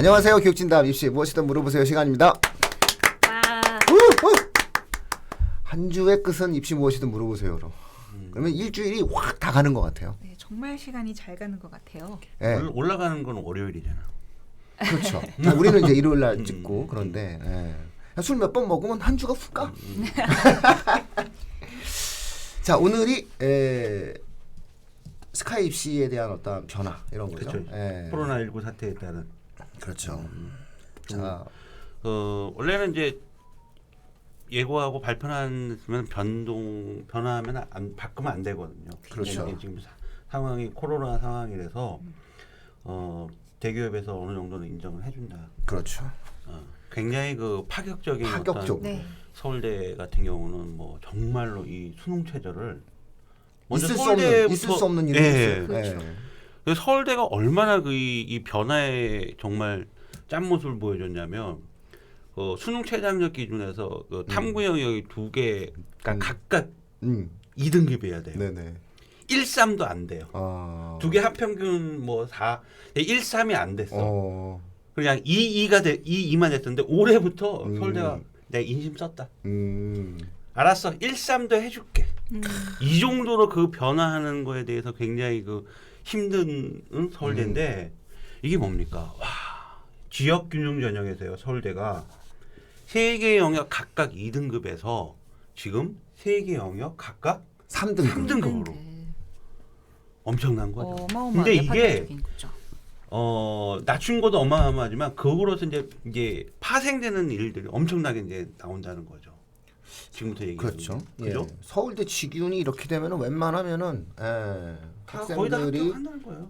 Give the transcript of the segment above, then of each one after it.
안녕하세요. 교육진담 입시 무엇이든 물어보세요 시간입니다. 와, 한 주의 끝은 입시 무엇이든 물어보세요로. 그러면 일주일이 확 다 가는 것 같아요. 네, 정말 시간이 잘 가는 것 같아요. 예, 올- 올라가는 건 월요일이잖아. 그렇죠. 자, 우리는 이제 일요일 날 찍고 그런데 예. 술몇 번 먹으면 한 주가 훅 가. 자 오늘이 에, 스카이 입시에 대한 어떤 변화 이런 거죠. 그렇죠. 예. 코로나 19 사태에 따른. 그렇죠. 음. 자어 원래는 이제 예고하고 발표하면 변동 변화하면 안 바꾸면 안 되거든요. 그렇죠. 이제 지금 사- 상황이 코로나 상황이라서 어 대기업에서 어느 정도는 인정을 해준다. 그렇죠. 어, 굉장히 그 파격적인 파격적. 어떤 네. 서울대 같은 경우는 뭐 정말로 이 수능 체제를 먼저 있을 수 없는 서울대부터 있을 수 없는 일이 예, 있어요. 예. 그렇죠. 서울대가 얼마나 그 이 변화에 정말 짠 모습을 보여줬냐면 어, 수능 최장력 기준에서 그 탐구 영역이 두 음. 각각 음. 2등급이어야 돼요. 네네. 1, 3도 안 돼요. 아. 두개 합평균 뭐 4, 1, 3이 안 됐어. 어. 그냥 2, 2가 돼, 2, 2만 됐는데 올해부터 음. 서울대가 내가 인심 썼다. 음. 알았어. 1, 3도 해줄게. 음, 이 정도로 그 변화하는 거에 대해서 굉장히 그 힘든 응? 서울대인데 이게 뭡니까? 와 지역 균형 전형에서요 서울대가 세 개 영역 각각 2등급에서 지금 세 개 영역 각각 3등급. 3등급으로 네. 엄청난 거죠. 어마어마하게 근데 이게 파격적인 거죠. 어 낮춘 것도 어마어마하지만 그거로서 이제 이제 파생되는 일들이 엄청나게 이제 나온다는 거죠. 지금부터 얘기해 그렇죠. 그죠? 예. 서울대 직윤이 이렇게 되면은 웬만하면은 예. 학생들이.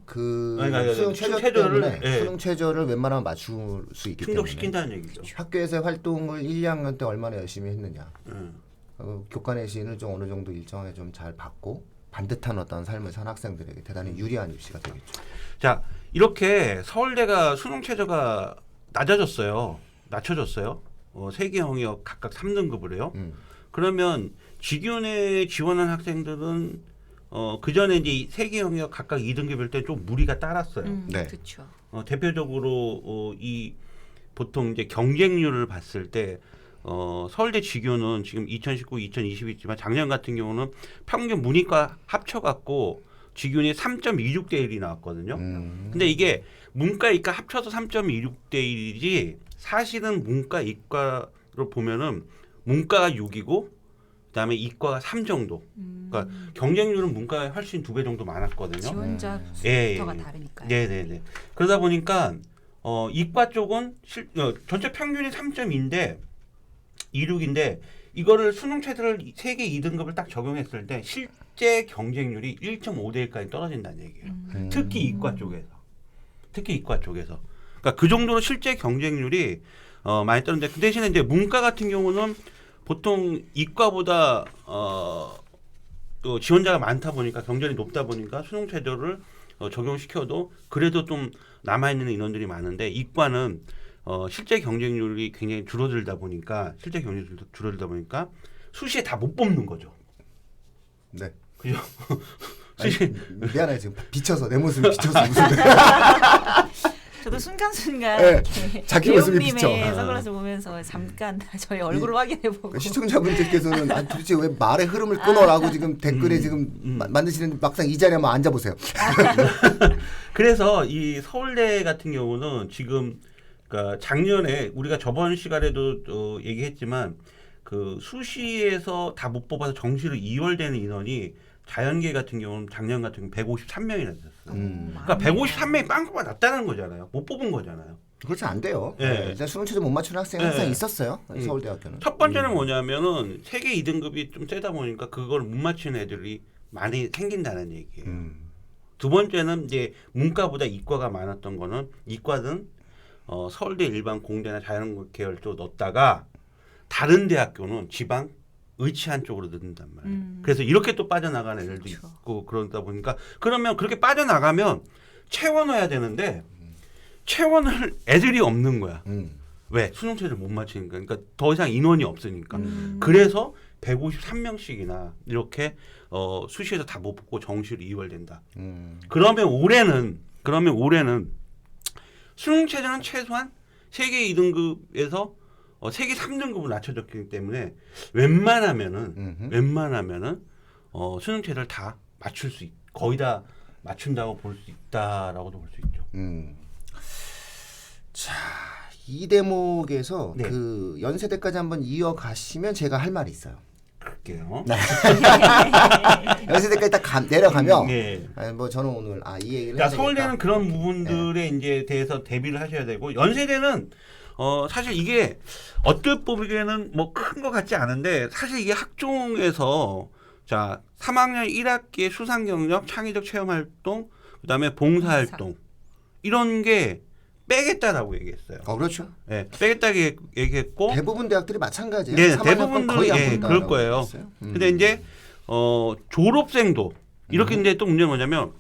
그 아니, 아니, 아니, 수능 최저 최저를, 때문에 예. 수능 최저를 웬만하면 맞출 수 있기 때문에 충족시킨다는 얘기죠. 학교에서 활동을 1, 2학년 때 얼마나 열심히 했느냐 응. 어, 교과내 시인을 좀 어느 정도 일정하게 좀 잘 받고 반듯한 어떤 삶을 산 학생들에게 대단히 유리한 입시가 되겠죠. 자 이렇게 서울대가 수능 최저가 낮아졌어요. 낮춰졌어요. 어, 세개 영역 각각 3등급을 해요. 음. 그러면 직윤에 지원한 학생들은 어, 그 전에 이제 세개 영역 각각 2등급일 때 좀 무리가 따랐어요. 음, 네. 그렇죠. 어, 대표적으로 어, 이 보통 이제 경쟁률을 봤을 때 어, 서울대 직교는 지금 2019, 2020 있지만 작년 같은 경우는 평균 문이과 합쳐갖고 직윤이 3.26대 1이 나왔거든요. 음. 근데 이게 문과 이과 합쳐서 3.26대 1이지 사실은 문과 이과로 보면은 문과가 6이고 그다음에 이과가 3 정도. 음, 그러니까 경쟁률은 문과에 훨씬 두 배 정도 많았거든요. 지원자 음. 예, 예, 예. 다르니까요. 네 네 네. 그러다 보니까 어, 이과 쪽은 실, 어, 전체 평균이 3.2인데 26인데 이거를 수능 체제를 세개 2등급을 딱 적용했을 때 실제 경쟁률이 1.5대 1까지 떨어진다는 얘기예요. 음. 특히 이과 쪽에서. 특히 이과 쪽에서. 그러니까 그 정도로 실제 경쟁률이 어, 많이 떨어진데 그 대신에 이제 문과 같은 경우는 보통 이과보다 어, 또 지원자가 많다 보니까 경쟁이 높다 보니까 수능 체제를 어, 적용시켜도 그래도 좀 남아 있는 인원들이 많은데 이과는 어, 실제 경쟁률이 굉장히 줄어들다 보니까 실제 경쟁률이 줄어들다 보니까 수시에 다 못 뽑는 거죠. 네. 그죠? 아니, 미안해 지금 비쳐서 내 모습이 비쳐서 웃는데 저도 순간순간 네, 자기 모습이 비쳐. 선글라스 보면서 잠깐 저희 얼굴을 확인해보고 그 시청자분들께서는 아, 도대체 왜 말의 흐름을 끊어라고 지금 댓글에 음, 지금 음. 마- 만드시는 막상 이 자리에 한번 앉아보세요. 그래서 이 서울대 같은 경우는 지금 그러니까 작년에 우리가 저번 시간에도 어, 얘기했지만 그 수시에서 다 못 뽑아서 정시로 2월되는 인원이 자연계 같은 경우는 작년 같은 경우 153명이나 됐어요. 음. 그러니까 153명이 빵꾸가 났다는 거잖아요. 못 뽑은 거잖아요. 그렇지 안 돼요. 예. 네, 일단 수능 최저 못 맞추는 학생이 항상 예. 있었어요. 음. 서울대학교는. 첫 번째는 뭐냐면은 세계 2등급이 좀 세다 보니까 그걸 못 맞추는 애들이 많이 생긴다는 얘기예요. 음. 두 번째는 이제 문과보다 이과가 많았던 거는 이과는 어, 서울대 일반 공대나 자연계 계열 쪽 넣었다가 다른 대학교는 지방 의치한 쪽으로 넣는단 말이에요. 음. 그래서 이렇게 또 빠져나가는 애들도 그렇죠. 있고 그러다 보니까 그러면 그렇게 빠져나가면 채워넣어야 되는데 채원을 애들이 없는 거야. 음. 왜? 수능체를 못 맞히니까. 그러니까 더 이상 인원이 없으니까. 음. 그래서 153명씩이나 이렇게 어, 수시에서 다못 뽑고 정시로 2월 된다. 음. 그러면 올해는 그러면 올해는 수능 체제는 최소한 세계 2등급에서 어, 세계 3등급으로 낮춰졌기 때문에 웬만하면은 음흠. 웬만하면은 어, 수능 체제를 다 맞출 수 있, 거의 다 맞춘다고 볼 수 있다라고도 볼 수 있죠. 음. 자, 이 대목에서 네. 그 연세대까지 한번 이어가시면 제가 할 말이 있어요. 그럴게요. 네. 연세대까지 딱 가- 내려가면 네. 아니, 뭐 저는 오늘 아 이 얘기를 그러니까. 서울대는 그런 이렇게. 부분들에 이제 대해서 대비를 하셔야 되고 연세대는 어 사실 이게 어떨 보기에는 뭐 큰 것 같지 않은데 사실 이게 학종에서 자 3학년 1학기의 수상 경력, 창의적 체험 활동, 그다음에 봉사 활동 이런 게 빼겠다라고 얘기했어요. 어 그렇죠. 예, 빼겠다고 얘기- 얘기했고 대부분 대학들이 마찬가지예요. 네, 3학년 건 대부분들이 거의 안 예, 그럴 거예요. 얘기했어요. 음. 근데 이제 어 졸업생도 이렇게 음. 이제 또 문제는 뭐냐면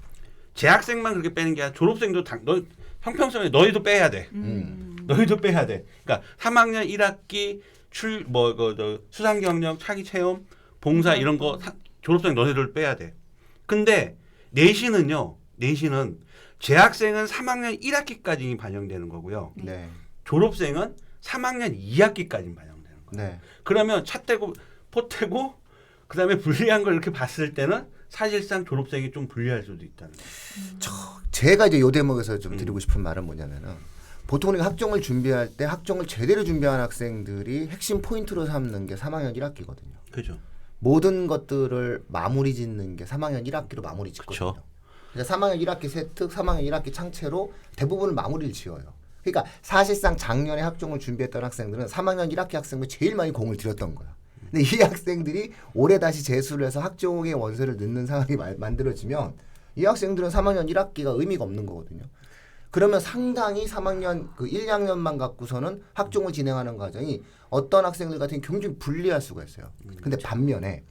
재학생만 그렇게 빼는 게 아니라 졸업생도 당, 너 형평성에 너희도 빼야 돼. 음. 너희도 빼야 돼. 그러니까 3학년 1학기 출뭐그 수상 경력, 차기 체험, 봉사 이런 거 사- 졸업생 너희들 빼야 돼. 근데 내신은요. 내신은 재학생은 3학년 1학기까지 반영되는 거고요. 네. 졸업생은 3학년 2학기까지 반영되는 거예요. 네. 그러면 차 떼고 포 떼고 그다음에 불리한 걸 이렇게 봤을 때는 사실상 졸업생이 좀 불리할 수도 있다는 거예요. 제가 이제 요 대목에서 좀 음. 드리고 싶은 말은 뭐냐면은 보통 우리가 학종을 준비할 때 학종을 제대로 준비한 학생들이 핵심 포인트로 삼는 게 3학년 1학기거든요. 그죠? 모든 것들을 마무리 짓는 게 3학년 1학기로 마무리 짓거든요. 그쵸. 그래서 3학년 1학기 세특, 3학년 1학기 창체로 대부분을 마무리를 지어요. 그러니까 사실상 작년에 학종을 준비했던 학생들은 3학년 1학기 학생들 제일 많이 공을 들였던 거야. 근데 이 학생들이 올해 다시 재수를 해서 학종의 원서를 넣는 상황이 마- 만들어지면 이 학생들은 3학년 1학기가 의미가 없는 거거든요. 그러면 상당히 3학년 그 1, 2학년만 갖고서는 학종을 진행하는 과정이 어떤 학생들 같은 경우 굉장히 불리할 수가 있어요. 근데 반면에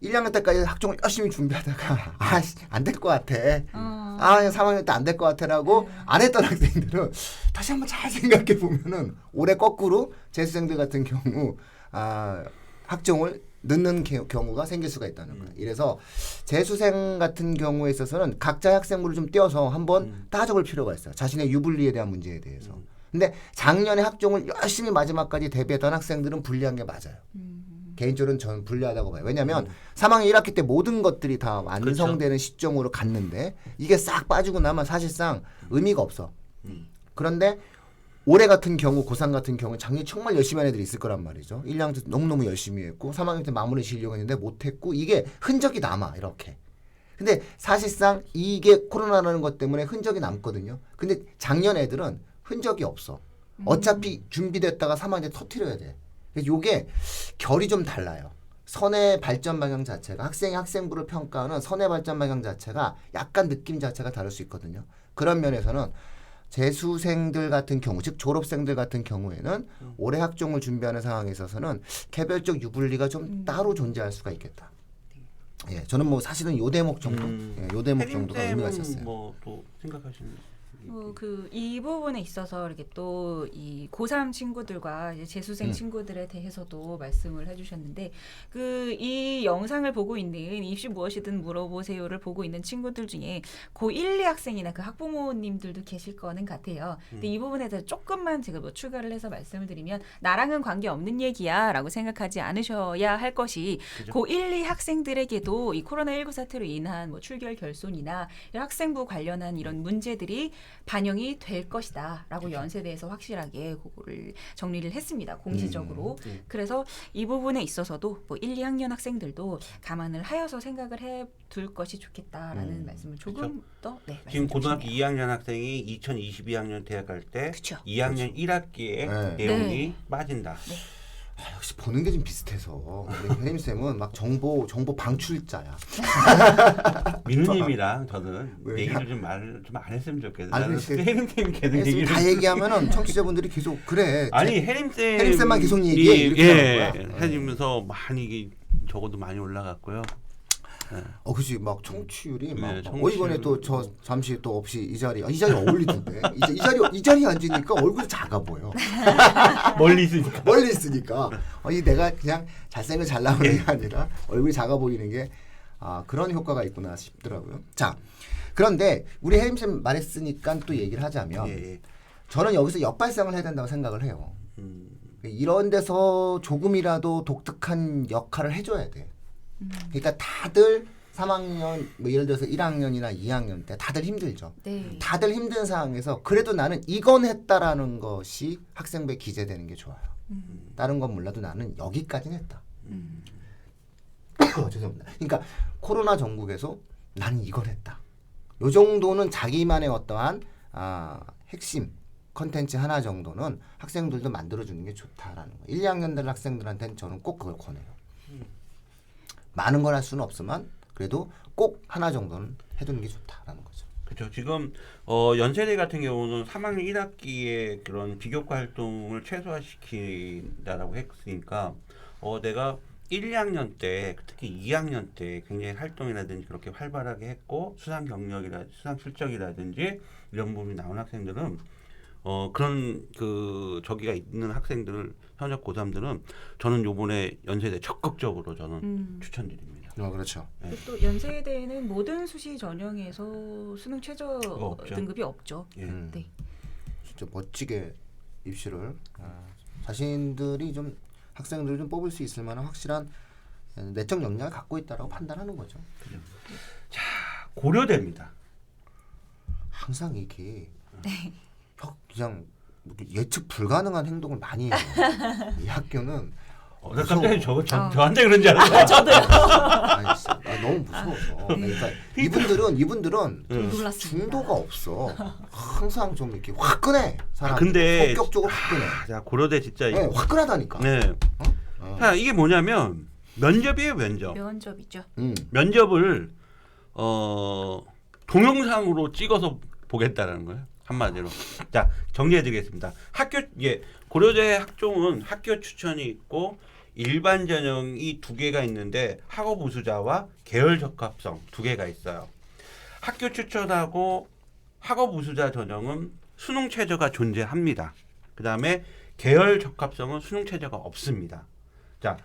1, 2학년 때까지 학종을 열심히 준비하다가 아 안 될 것 같아. 어. 아, 3학년 때 안 될 것 같아라고 안 했던 학생들은 다시 한번 잘 생각해 보면은 올해 거꾸로 재수생들 같은 경우 아, 학종을 늦는 게- 경우가 생길 수가 있다는 거예요. 이래서 재수생 같은 경우에 있어서는 각자 학생부를 좀 띄어서 한번 음. 따져볼 필요가 있어요. 자신의 유불리에 대한 문제에 대해서. 음. 근데 작년에 학종을 열심히 마지막까지 대비했던 학생들은 불리한 게 맞아요. 음. 개인적으로는 저는 불리하다고 봐요. 왜냐하면 음. 3학년 1학기 때 모든 것들이 다 완성되는 시점으로 갔는데 이게 싹 빠지고 나면 사실상 의미가 없어. 음. 그런데 올해 같은 경우 고3 같은 경우 작년 정말 열심히 한 애들이 있을 거란 말이죠. 1, 2학년 때 너무너무 열심히 했고 3학년 때 마무리 지으려고 했는데 못했고 이게 흔적이 남아 이렇게. 근데 사실상 이게 코로나라는 것 때문에 흔적이 남거든요. 근데 작년 애들은 흔적이 없어. 어차피 준비됐다가 3학년 때 터트려야 돼. 그래서 요게 결이 좀 달라요. 선의 발전 방향 자체가 학생의 학생부를 평가하는 선의 발전 방향 자체가 약간 느낌 자체가 다를 수 있거든요. 그런 면에서는 재수생들 같은 경우, 즉 졸업생들 같은 경우에는 올해 학종을 준비하는 상황에 있어서는 개별적 유불리가 좀 음. 따로 존재할 수가 있겠다. 예, 저는 뭐 사실은 요 대목 정도, 음. 예, 요 대목 정도가 의미가 있었어요. 뭐또 생각하시는 뭐그이 부분에 있어서 이렇게 또 이 고3 친구들과 이제 재수생 음. 친구들에 대해서도 말씀을 해주셨는데 그 이 영상을 보고 있는 입시 무엇이든 물어보세요를 보고 있는 친구들 중에 고 1, 2 학생이나 그 학부모님들도 계실 거는 같아요. 근데 음. 이 부분에 대해서 조금만 제가 뭐 추가를 해서 말씀을 드리면 나랑은 관계 없는 얘기야라고 생각하지 않으셔야 할 것이 그죠? 고 1, 2 학생들에게도 이 코로나 19 사태로 인한 뭐 출결 결손이나 학생부 관련한 이런 문제들이 반영이 될 것이다라고 그죠. 연세대에서 확실하게 그거를 정리를 했습니다. 공시적으로. 음. 그래서 이 부분에 있어서도 뭐 1, 2학년 학생들도 감안을 하여서 생각을 해 둘 것이 좋겠다라는 음, 말씀을 조금 더 네, 지금 고등학교 싶네요. 2학년 학생이 2022학년 대학 갈때 그쵸. 2학년 1학기에 네. 내용이 네. 빠진다. 아, 역시 보는 게 좀 비슷해서 우리 혜림 쌤은 막 정보 정보 방출자야. 민우님이랑 저는 왜? 얘기를 좀 말 좀 안 했으면 좋겠어요. 아니, 나는 그- 혜림쌤이 계속 혜림 얘기를 다 얘기하면은 청취자분들이 계속 그래. 아니 혜림 쌤 혜림 쌤만 계속 얘기해, 이렇게 예, 하는 거야. 해주면서 많이 이게 적어도 많이 올라갔고요. 어, 그지 막 청취율이 막, 네, 막 청취율. 어, 이번에 또 저 잠시 또 없이 이 자리 아, 이 자리 어울리던데 이, 자- 이 자리 이 자리에 앉으니까 얼굴이 작아 보여 멀리 있으니까. 멀리 있으니까 어, 이 내가 그냥 잘생겨 잘 나오는 게 아니라 얼굴이 작아 보이는 게 아, 그런 효과가 있구나 싶더라고요. 자 그런데 우리 혜림 쌤 말했으니까 또 얘기를 하자면 예, 예. 저는 여기서 역발상을 해야 된다고 생각을 해요. 음, 이런 데서 조금이라도 독특한 역할을 해줘야 돼. 그러니까 다들 3학년, 뭐 예를 들어서 1학년이나 2학년 때 다들 힘들죠. 네. 다들 힘든 상황에서 그래도 나는 이건 했다라는 것이 학생부에 기재되는 게 좋아요. 다른 건 몰라도 나는 여기까지는 했다. 죄송합니다. 그러니까 코로나 전국에서 나는 이걸 했다. 요 정도는 자기만의 어떠한 아, 핵심 컨텐츠 하나 정도는 학생들도 만들어주는 게 좋다라는 거. 1, 2학년 될 학생들한테는 저는 꼭 그걸 권해요. 많은 걸 할 수는 없지만 그래도 꼭 하나 정도는 해두는 게 좋다라는 거죠. 그렇죠. 지금 어, 연세대 같은 경우는 3학년 1학기에 그런 비교과 활동을 최소화시킨다라고 했으니까 어, 내가 1, 2학년 때 특히 2학년 때 굉장히 활동이라든지 그렇게 활발하게 했고 수상 경력이라 수상 실적이라든지 이런 부분이 나온 학생들은 어 그런 그 저기가 있는 학생들을 현역 고3들은 저는 요번에 연세대 적극적으로 저는 음. 추천드립니다. 어, 그렇죠. 네. 또 연세대는 모든 수시 전형에서 수능 최저 없죠. 등급이 없죠. 예. 음. 네. 진짜 멋지게 입시를 아, 자신들이 좀 학생들을 좀 뽑을 수 있을 만한 확실한 내적 역량을 갖고 있다라고 판단하는 거죠. 고려대입니다. 항상 이렇게 네. 혀- 그냥 예측 불가능한 행동을 많이 해요. 이 학교는 어, 나 깜짝이야 저거 저, 어. 저한테 그런 줄 알았어. 아니, 진짜 아, 너무 무서워서. 네. 그러니까 이분들은 이분들은 응. 놀랐습니다. 중도가 없어. 항상 좀 이렇게 화끈해. 사람. 아, 근데- 성격적으로 화끈해. 자 고려대 진짜 네, 화끈하다니까. 네. 어. 자 이게 뭐냐면 면접이에요 면접. 면접이죠. 음. 면접을 어 동영상으로 찍어서 보겠다라는 거예요 한마디로. 자 정리해드리겠습니다. 학교 예 고려대 학종은 학교 추천이 있고 일반 전형이 두 개가 있는데 학업 우수자와 계열 적합성 두 개가 있어요. 학교 추천하고 학업 우수자 전형은 수능 최저가 존재합니다. 그 다음에 계열 적합성은 수능 최저가 없습니다. 자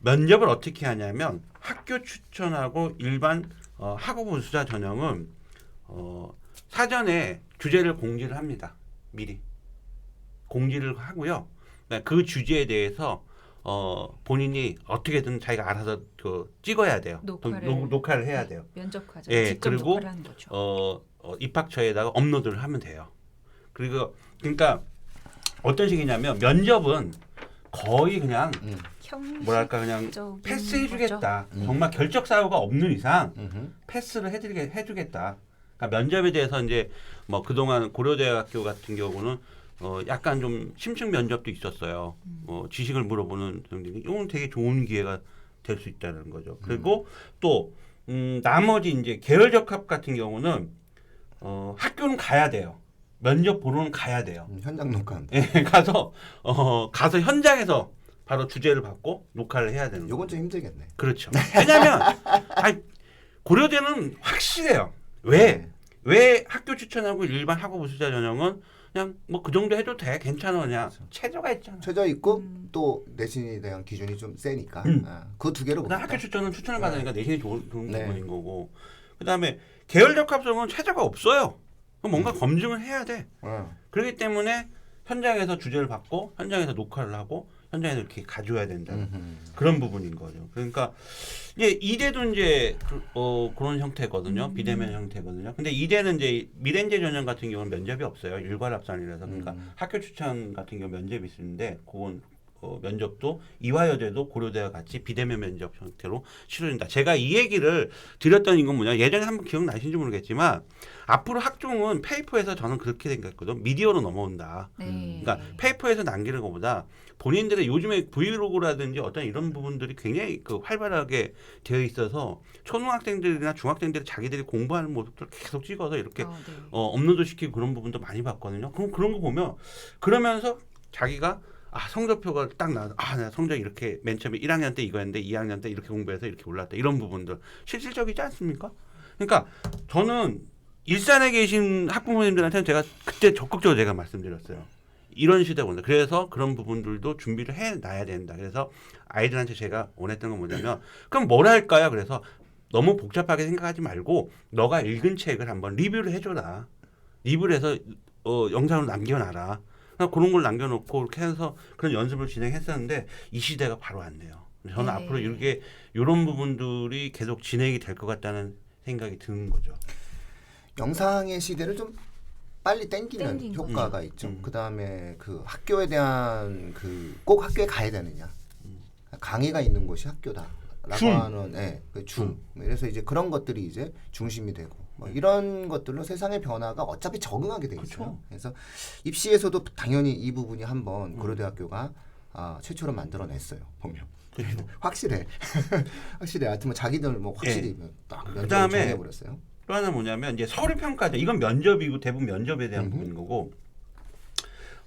면접을 어떻게 하냐면 학교 추천하고 일반 어, 학업 우수자 전형은 어, 사전에 주제를 공지를 합니다. 미리 공지를 하고요. 그러니까 그 주제에 대해서 어, 본인이 어떻게든 자기가 알아서 그 찍어야 돼요. 녹화를. 녹- 녹화를 해야 돼요. 면접 과정 예, 직접 그리고 녹화를 하는 거죠. 어, 어, 입학처에다가 업로드를 하면 돼요. 그리고 그러니까 어떤 식이냐면 면접은 거의 그냥 음. 뭐랄까 그냥 패스해주겠다. 음. 정말 결적 사유가 없는 이상 음흠. 패스를 해드리게 해주겠다. 그러니까 면접에 대해서 이제 뭐 그동안 고려대학교 같은 경우는 어 약간 좀 심층 면접도 있었어요. 어 지식을 물어보는 등등. 이건 되게 좋은 기회가 될 수 있다는 거죠. 그리고 또 음, 나머지 이제 계열 적합 같은 경우는 어 학교는 가야 돼요. 면접 보러는 가야 돼요. 음, 현장 녹화인데. 예, 가서 어 가서 현장에서 바로 주제를 받고 녹화를 해야 되는 거예요. 요건 좀 힘들겠네. 그렇죠. 왜냐하면 아니, 고려대는 확실해요. 왜? 왜 학교 추천하고 일반 학업 우수자 전형은 그냥 뭐 그 정도 해도 돼 괜찮아 그냥 체저가 있잖아. 최저 있고 음. 또 내신에 대한 기준이 좀 세니까 음. 그 두 개로 그다음 봅니다. 학교 추천은 추천을 받으니까 내신이 좋은, 좋은 네. 부분인 거고 그다음에 계열 적합성은 체저가 없어요. 그럼 뭔가 음. 검증을 해야 돼. 어. 그렇기 때문에 현장에서 주제를 받고 현장에서 녹화를 하고 현장에서 이렇게 가져야 된다. 음흠. 그런 부분인 거죠. 그러니까 이제 이대도 이제 그- 어 그런 형태거든요. 음. 비대면 형태거든요. 근데 이대는 이제 미래인재 전형 같은 경우는 면접이 없어요. 일괄 합산이라서 그러니까 음. 학교 추천 같은 경우 면접이 있는데 그건 어, 면접도 이화여대도 고려대와 같이 비대면 면접 형태로 치러진다. 제가 이 얘기를 드렸던 이건 뭐냐 예전에 한번 기억나신지 모르겠지만 앞으로 학종은 페이퍼에서 저는 그렇게 생각했거든. 미디어로 넘어온다. 네. 그러니까 페이퍼에서 남기는 것보다 본인들의 요즘에 브이로그라든지 어떤 이런 부분들이 굉장히 그 활발하게 되어 있어서 초등학생들이나 중학생들이 자기들이 공부하는 모습들을 계속 찍어서 이렇게 어, 네. 어, 업로드 시키고 그런 부분도 많이 봤거든요. 그럼 그런 거 보면 그러면서 자기가 아 성적표가 딱 나와서 아 내가 성적 이렇게 맨 처음에 1학년 때 이거였는데 2학년 때 이렇게 공부해서 이렇게 올랐다 이런 부분들 실질적이지 않습니까? 그러니까 저는 일산에 계신 학부모님들한테는 제가 그때 적극적으로 제가 말씀드렸어요. 이런 시대가 온다. 그래서 그런 부분들도 준비를 해 놔야 된다. 그래서 아이들한테 제가 원했던 건 뭐냐면 그럼 뭘 할까요? 그래서 너무 복잡하게 생각하지 말고 너가 읽은 책을 한번 리뷰를 해줘라. 리뷰를 해서 어, 영상으로 남겨놔라. 그런 걸 남겨놓고 이렇게 해서 그런 연습을 진행했었는데 이 시대가 바로 왔네요. 저는 네. 앞으로 이렇게 이런 부분들이 계속 진행이 될 것 같다는 생각이 드는 거죠. 영상의 시대를 좀 빨리 땡기는 땡긴 효과가 거죠. 있죠. 음. 그 다음에 그 학교에 대한 그 꼭 학교에 가야 되느냐. 강의가 있는 곳이 학교다. 라고 중. 하는 예, 그 중. 그래서 이제 그런 것들이 이제 중심이 되고 뭐 이런 것들로 세상의 변화가 어차피 적응하게 돼 있어요. 그쵸. 그래서 입시에서도 당연히 이 부분이 음. 한번 고려대학교가 아, 최초로 만들어냈어요. 보면. 확실해. 확실해. 하여튼 뭐 자기들 뭐 확실히 뭐딱 면접을 예. 그다음에 정해버렸어요. 또 하나 뭐냐면 이제 서류 평가제 이건 면접이고 대부분 면접에 대한. 부분인 거고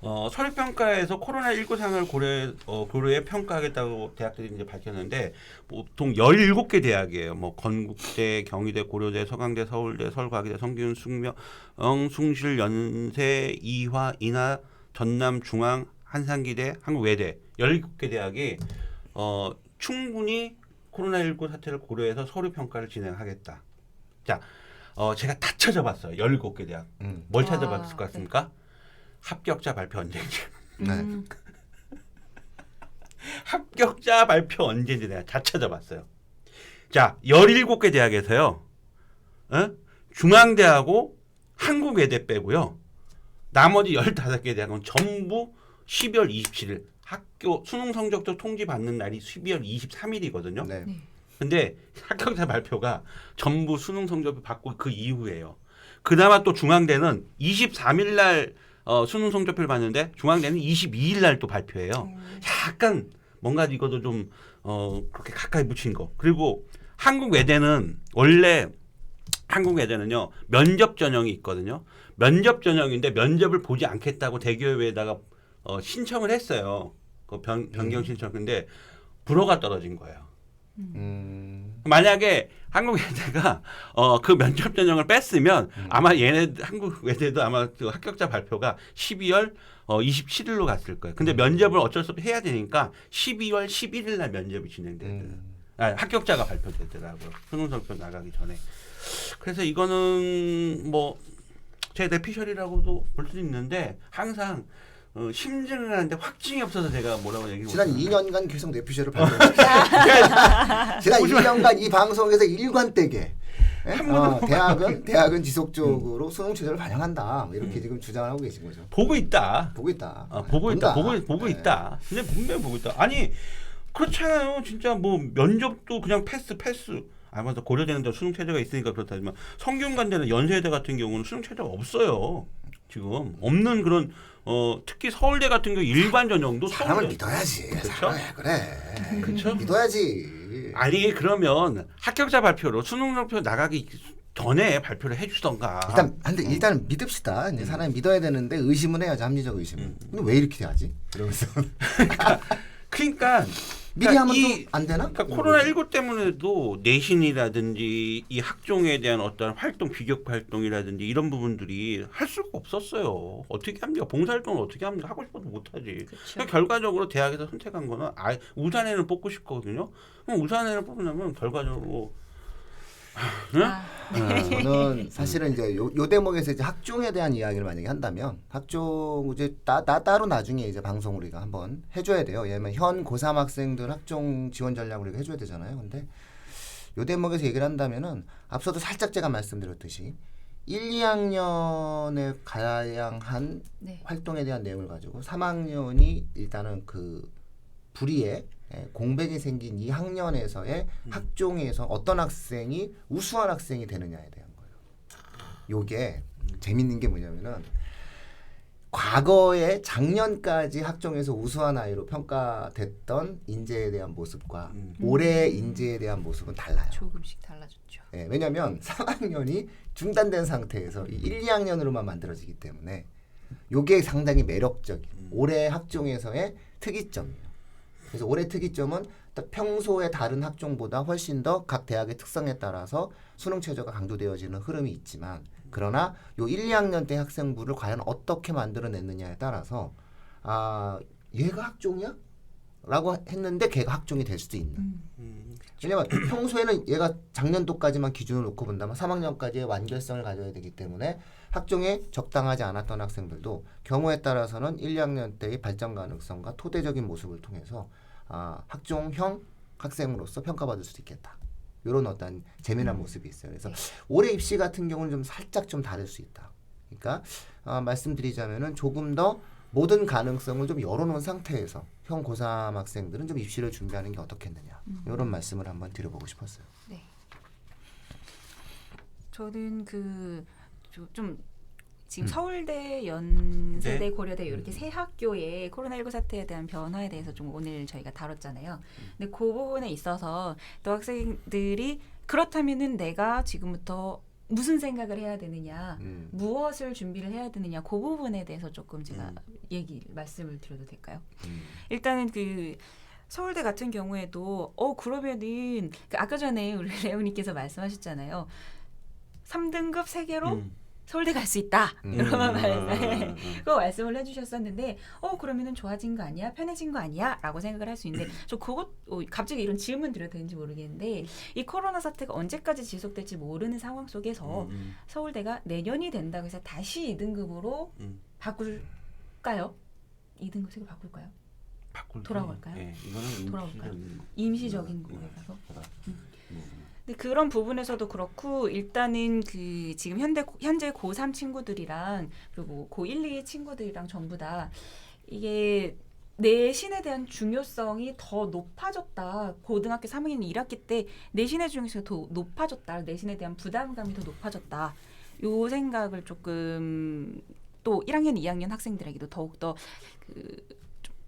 어, 서류 평가에서 코로나 19 상을 고려 어, 고려해 평가하겠다고 대학들이 이제 밝혔는데 보통 17개 대학이에요. 뭐 건국대, 경희대, 고려대, 서강대, 서울대, 서울과기대, 성균, 숙명, 숭실, 연세, 이화, 인하, 전남, 중앙, 한산기대, 한국외대 17개 대학이 어, 충분히 코로나19 사태를 고려해서 서류 평가를 진행하겠다. 자, 어, 제가 다 찾아봤어요. 17개 대학. 음. 뭘 와, 찾아봤을 것 같습니까? 합격자 발표 언제인지. 네. 음. 합격자 발표 언제인지 내가 다 찾아봤어요. 자, 17개 대학에서요. 어? 중앙대하고 한국외대 빼고요. 나머지 15개 대학은 전부 12월 27일 학교 수능 성적표 통지 받는 날이 12월 23일이거든요. 네. 네. 근데 합격자 발표가 전부 수능 성적표 받고 그 이후에요. 그나마 또 중앙대는 23일 날 어, 수능 성적표를 봤는데 중앙대는 22일 날 또 발표해요. 약간 뭔가 이것도 좀 어, 그렇게 가까이 붙인 거. 그리고 한국 외대는 원래 한국 외대는요 면접 전형이 있거든요. 면접 전형인데 면접을 보지 않겠다고 대교회에다가 어, 신청을 했어요. 그 변, 변경 신청. 근데 불허가 떨어진 거예요. 음. 만약에 한국 외대가 어, 그 면접 전형을 뺐으면 아마 얘네 한국 외대도 아마 그 합격자 발표가 12월 어, 27일로 갔을 거예요. 근데 면접을 어쩔 수 없이 해야 되니까 12월 11일 날 면접이 진행되더라고요. 음. 아, 합격자가 발표되더라고요. 수능 성표 나가기 전에. 그래서 이거는 뭐 제 내피셜이라고도 볼 수 있는데 항상 어, 심증을 하는데 확증이 없어서 제가 뭐라고 얘기 못 지난 하는데. 2년간 계속 내피셜을 발표했어요. 지난 2년간 이 방송에서 일관되게 예? 어, 대학은 대학은 지속적으로 수능 최저를 반영한다. 뭐 이렇게 지금 주장을 하고 계신 거죠. 보고 있다. 보고 있다. 아, 보고 있다. 본다. 보고 보고 네. 있다. 근데 분명히 보고 있다. 아니 그렇잖아요. 진짜 뭐 면접도 그냥 패스 패스. 아 맞아 고려대는데 수능 체제가 있으니까 그렇다지만 성균관대나 연세대 같은 경우는 수능 체제가 없어요. 지금 없는 그런 어 특히 서울대 같은 경우 일반 전형도 사람을 서울대- 믿어야지. 그쵸? 사람을 그래. 그쵸? 믿어야지. 아니 그러면 합격자 발표로 수능 성표 나가기 전에 발표를 해주던가. 일단 근데 일단 믿읍시다. 이제 사람이 믿어야 되는데 의심은 해야지 합리적 의심은. 음. 근데 왜 이렇게 돼야지? 이러면서 그러니까 미리 그러니까 하면 이- 좀안 되나? 그러니까 코로나 19 때문에도 내신이라든지 이 학종에 대한 어떤 활동 비교 활동이라든지 이런 부분들이 할 수가 없었어요. 어떻게 합니까? 봉사활동을 어떻게 합니까? 하고 싶어도 못 하지. 그렇죠. 그러니까 결과적으로 대학에서 선택한 거는 아 우산에는 뽑고 싶거든요. 그럼 우산에는 뽑으려면 결과적으로 아, 저는 사실은 이제 요, 요 대목에서 이제 학종에 대한 이야기를 만약에 한다면 학종 이제 따, 따, 따로 나중에 이제 방송 우리가 한번 해줘야 돼요. 왜냐면 현 고3 학생들 학종 지원 전략 우리가 해줘야 되잖아요. 근데 요 대목에서 얘기를 한다면은 앞서도 살짝 제가 말씀드렸듯이 1, 2학년에 가양한 네. 활동에 대한 내용을 가지고 3학년이 일단은 그 불의에 예, 공백이 생긴 이 학년에서의 학종에서 어떤 학생이 우수한 학생이 되느냐에 대한 거예요. 요게 재밌는 게 뭐냐면은 과거에 작년까지 학종에서 우수한 아이로 평가됐던 인재에 대한 모습과 음. 올해의 인재에 대한 모습은 달라요. 조금씩 달라졌죠. 예, 왜냐하면 3학년이 중단된 상태에서 이 1, 2학년으로만 만들어지기 때문에 요게 상당히 매력적인 올해 학종에서의 특이점이에요. 그래서 올해 특이점은 딱 평소의 다른 학종보다 훨씬 더 각 대학의 특성에 따라서 수능 최저가 강조되어지는 흐름이 있지만 그러나 요 1, 2학년 때 학생부를 과연 어떻게 만들어냈느냐에 따라서 아 얘가 학종이야? 라고 했는데 걔가 학종이 될 수도 있는 음. 음, 왜냐면 평소에는 얘가 작년도까지만 기준을 놓고 본다면 3학년까지의 완결성을 가져야 되기 때문에 학종에 적당하지 않았던 학생들도 경우에 따라서는 1, 2학년 때의 발전 가능성과 토대적인 모습을 통해서 아, 학종형 학생으로서 평가받을 수도 있겠다. 이런 어떤 재미난 모습이 있어요. 그래서 올해 입시 같은 경우는 좀 살짝 좀 다를 수 있다. 그러니까 아, 말씀드리자면은 조금 더 모든 가능성을 좀 열어놓은 상태에서 형 고3 학생들은 좀 입시를 준비하는 게 어떻겠느냐 이런 말씀을 한번 드려보고 싶었어요. 네. 저는 그 좀 지금 음. 서울대, 연세대, 네. 고려대 이렇게 세 학교의 코로나19 사태에 대한 변화에 대해서 좀 오늘 저희가 다뤘잖아요. 근데 그 부분에 있어서 또 학생들이 그렇다면은 내가 지금부터 무슨 생각을 해야 되느냐, 음. 무엇을 준비를 해야 되느냐, 그 부분에 대해서 조금 제가 음. 얘기 말씀을 드려도 될까요? 음. 일단은 그 서울대 같은 경우에도 어 그러면은 그 아까 전에 우리 레오님께서 말씀하셨잖아요. 3등급 세 개로 음. 서울대 갈 수 있다. 음. 이런 음, 말 음. 그거 말씀을 해주셨었는데 어 그러면은 좋아진 거 아니야 편해진 거 아니야라고 생각을 할 수 있는데 저 그것 어, 갑자기 이런 질문 드려도 되는지 모르겠는데 이 코로나 사태가 언제까지 지속될지 모르는 상황 속에서 음, 서울대가 내년이 된다고 해서 다시 2등급으로 음. 바꿀까요? 2등급 색을 바꿀까요? 바꿀 돌아갈까요? 예, 이거는 돌아올까요? 임시적인- 음, 거라서. 거라. 음. 뭐, 그런 부분에서도 그렇고 일단은 그 지금 현대 현재 고3 친구들이랑 그리고 고1, 2 친구들이랑 전부 다 이게 내신에 대한 중요성이 더 높아졌다. 고등학교 3학년 1학기 때 내신의 중요성이 더 높아졌다. 내신에 대한 부담감이 더 높아졌다. 요 생각을 조금 또 1학년, 2학년 학생들에게도 더욱더 그좀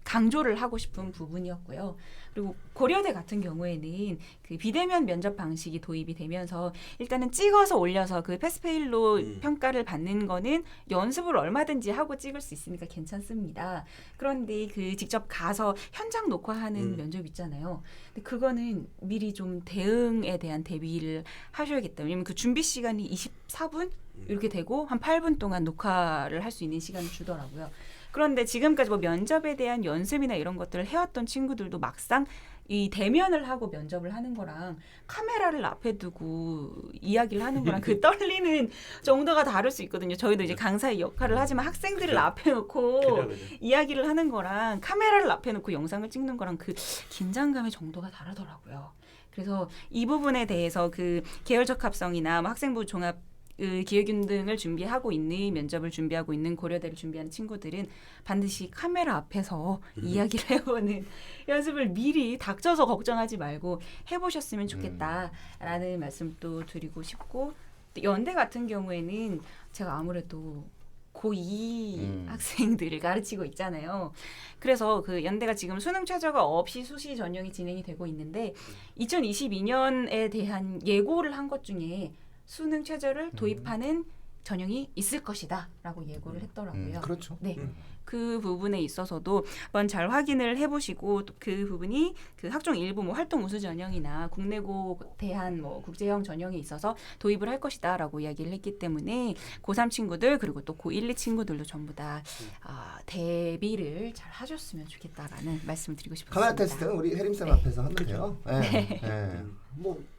강조를 하고 싶은 부분이었고요. 그리고 고려대 같은 경우에는 그 비대면 면접 방식이 도입이 되면서 일단은 찍어서 올려서 그 패스페일로 음. 평가를 받는 거는 연습을 얼마든지 하고 찍을 수 있으니까 괜찮습니다. 그런데 그 직접 가서 현장 녹화하는 음. 면접 있잖아요. 근데 그거는 미리 좀 대응에 대한 대비를 하셔야겠다. 왜냐면 그 준비 시간이 24분 이렇게 되고 한 8분 동안 녹화를 할 수 있는 시간을 주더라고요. 그런데 지금까지 뭐 면접에 대한 연습이나 이런 것들을 해왔던 친구들도 막상 이 대면을 하고 면접을 하는 거랑 카메라를 앞에 두고 이야기를 하는 거랑 그 떨리는 정도가 다를 수 있거든요. 저희도 이제 강사의 역할을 하지만 학생들을. 앞에 놓고. 이야기를 하는 거랑 카메라를 앞에 놓고 영상을 찍는 거랑 그 긴장감의 정도가 다르더라고요. 그래서 이 부분에 대해서 그 계열적 합성이나 뭐 학생부 종합 그 기획윤 등을 준비하고 있는 면접을 준비하고 있는 고려대를 준비하는 친구들은 반드시 카메라 앞에서 음. 이야기를 해보는 연습을 미리 닥쳐서 걱정하지 말고 해보셨으면 음. 좋겠다라는 말씀도 드리고 싶고 또 연대 같은 경우에는 제가 아무래도 고2 음. 학생들을 가르치고 있잖아요. 그래서 그 연대가 지금 수능 최저가 없이 수시 전형이 진행이 되고 있는데 2022년에 대한 예고를 한 것 중에 수능 최저를 도입하는 전형이 있을 것이다라고 예고를 음, 했더라고요. 그렇죠. 네. 음. 그 부분에 있어서도 한번 잘 확인을 해보시고 또 그 부분이 그 학종 일부 뭐 활동 우수 전형이나 국내고 대한 뭐 국제형 전형에 있어서 도입을 할 것이다라고 이야기를 했기 때문에 고3 친구들 그리고 또 고1, 2 친구들도 전부 다 아, 대비를 잘 하셨으면 좋겠다라는 말씀을 드리고 싶습니다. 카메라 테스트는 우리 혜림 쌤 네. 앞에서 하면 돼요. 네. 네. 음. 뭐좀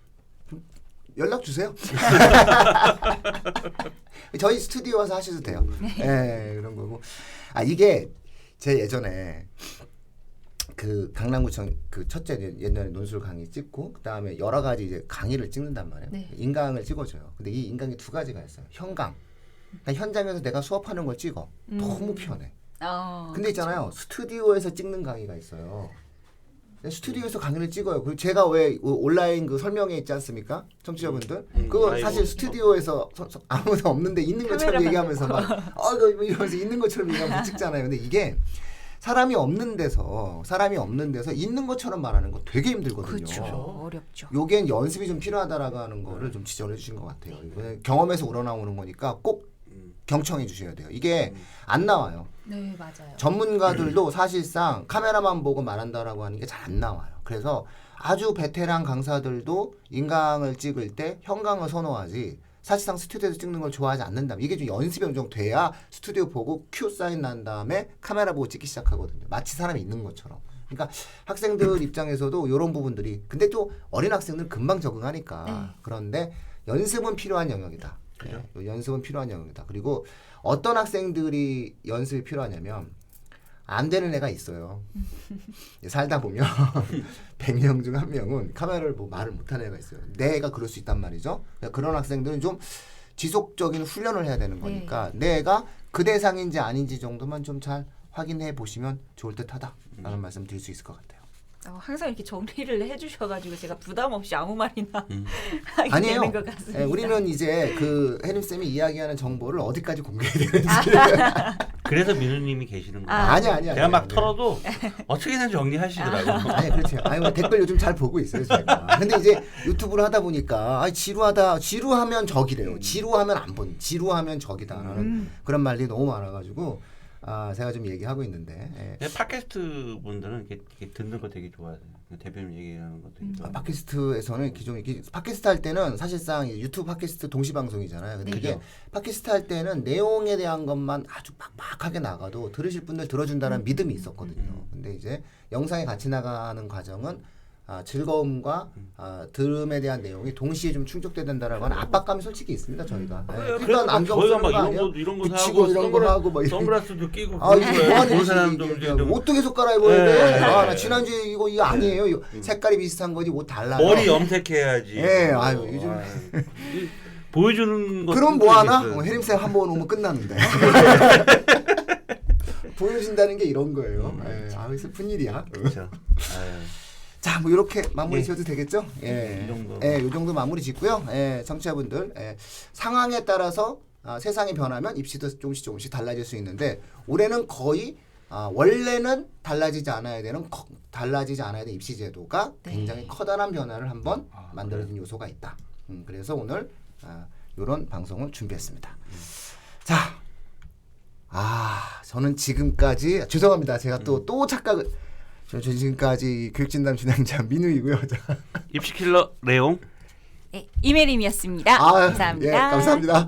연락 주세요. 저희 스튜디오 와서 하셔도 돼요. 네, 그런 거고. 아 이게 제 예전에 그 강남구청 그 첫째 옛날에 논술 강의 찍고 그 다음에 여러 가지 이제 강의를 찍는단 말이에요. 네. 인강을 찍어줘요. 근데 이 인강이 두 가지가 있어요. 현강. 그러니까 현장에서 내가 수업하는 걸 찍어. 음. 너무 편해. 어, 근데 있잖아요. 스튜디오에서 찍는 강의가 있어요. 근데 스튜디오에서 강의를 찍어요. 그리고 제가 왜 온라인 그 설명회 있지 않습니까? 청취자분들. 음, 그거 라이브. 사실 스튜디오에서 서- 서- 아무도 없는데 있는 것처럼 얘기하면서 막 어, 이거 이러면서 있는 것처럼 얘기하면서 찍잖아요. 근데 이게 사람이 없는 데서 사람이 없는 데서 있는 것처럼 말하는 거 되게 힘들거든요. 그렇죠. 어렵죠. 요겐 연습이 좀 필요하다라고 하는 거를 좀 지적을 해주신 것 같아요. 이거는 경험에서 우러나오는 거니까 꼭 음. 경청해 주셔야 돼요. 이게 음. 안 나와요. 네 맞아요. 전문가들도 사실상 카메라만 보고 말한다라고 하는 게 잘 안 나와요. 그래서 아주 베테랑 강사들도 인강을 찍을 때 현강을 선호하지 사실상 스튜디오에서 찍는 걸 좋아하지 않는다. 이게 좀 연습이 어느 정도 돼야 스튜디오 보고 큐 사인 난 다음에 카메라 보고 찍기 시작하거든요. 마치 사람이 있는 것처럼. 그러니까 학생들 입장에서도 이런 부분들이 근데 또 어린 학생들 금방 적응하니까 네. 그런데 연습은 필요한 영역이다. 그죠. 예, 연습은 필요한 영역이다. 그리고 어떤 학생들이 연습이 필요하냐면 안 되는 애가 있어요. 살다 보면 100명 중 한 명은 카메라를 뭐 말을 못하는 애가 있어요. 내 애가 그럴 수 있단 말이죠. 그러니까 그런 학생들은 좀 지속적인 훈련을 해야 되는 거니까 내 애가 그 대상인지 아닌지 정도만 좀 잘 확인해 보시면 좋을 듯하다라는 말씀 드릴 수 있을 것 같아요. 어, 항상 이렇게 정리를 해주셔가지고 제가 부담 없이 아무 말이나 음. 하게 아니에요. 되는 것 같습니다. 예, 우리는 이제 그 해림 쌤이 이야기하는 정보를 어디까지 공개해야 되는지 그래서 민우님이 계시는 거예요. 아, 아, 니 아니야. 제가 막 털어도 어떻게든 정리하시더라고요. 아니 그렇죠. 아니 뭐 댓글 요즘 잘 보고 있어요 제가. 근데 이제 유튜브를 하다 보니까 아 지루하다. 지루하면 적이래요. 지루하면 안 본. 지루하면 적이다라는 음. 그런 말이 너무 많아가지고 아 제가 좀 얘기하고 있는데 예. 근데 팟캐스트 분들은 이렇게, 이렇게 듣는 거 되게 좋아해요. 대표님 얘기하는 거 되게 아, 좋아해요. 팟캐스트에서는 좀 이렇게 팟캐스트 할 때는 사실상 이 유튜브 팟캐스트 동시 방송이잖아요. 근데 네. 이게 그죠. 팟캐스트 할 때는 내용에 대한 것만 아주 빡빡하게 나가도 들으실 분들 들어준다는 믿음이 있었거든요. 음. 근데 이제 영상에 같이 나가는 과정은 아, 즐거움과 음. 아, 들음에 대한 내용이 동시에 좀 충족돼야 된다라고 하는 압박감이 솔직히 있습니다. 저희가. 네. 그래서 막 안경 쓰는 막거 이런 아니에요? 거 이런 거 사고 이런 거 하고 뭐 선글라스도 끼고 아, 이거 그런 뭐 하는 그런 짓이야, 사람도 옷도 계속 갈아입어야 돼. 네. 아, 나 지난주에 이거 이거 아니에요. 이거 색깔이 비슷한 거지 옷 달라요. 머리 염색해야지. 예, 아유, 요즘- 이- 보여주는 것. 그럼 뭐 하나? 어, 해림쌤 한 번 오면 끝났는데. 보여준다는 게 이런 거예요. 예, 아, 슬픈 일이야. 그렇죠. 자, 뭐 이렇게 마무리 예. 지어도 되겠죠? 예, 이 정도. 예, 이 정도 마무리 짓고요. 예, 청취자분들 예, 상황에 따라서 아, 세상이 변하면 입시도 조금씩 조금씩 달라질 수 있는데 올해는 거의 아, 원래는 달라지지 않아야 되는 거- 달라지지 않아야 되는 입시 제도가 네. 굉장히 커다란 변화를 한번 아, 만들어준 요소가 있다. 음, 그래서 오늘 아, 이런 방송을 준비했습니다. 자, 아 저는 지금까지 죄송합니다. 제가 또 또 착각을 저, 저 지금까지 교육진담 진행자 민우이고요. 자, 입시킬러 레옹. 네, 이메림이었습니다. 아, 감사합니다. 예, 감사합니다.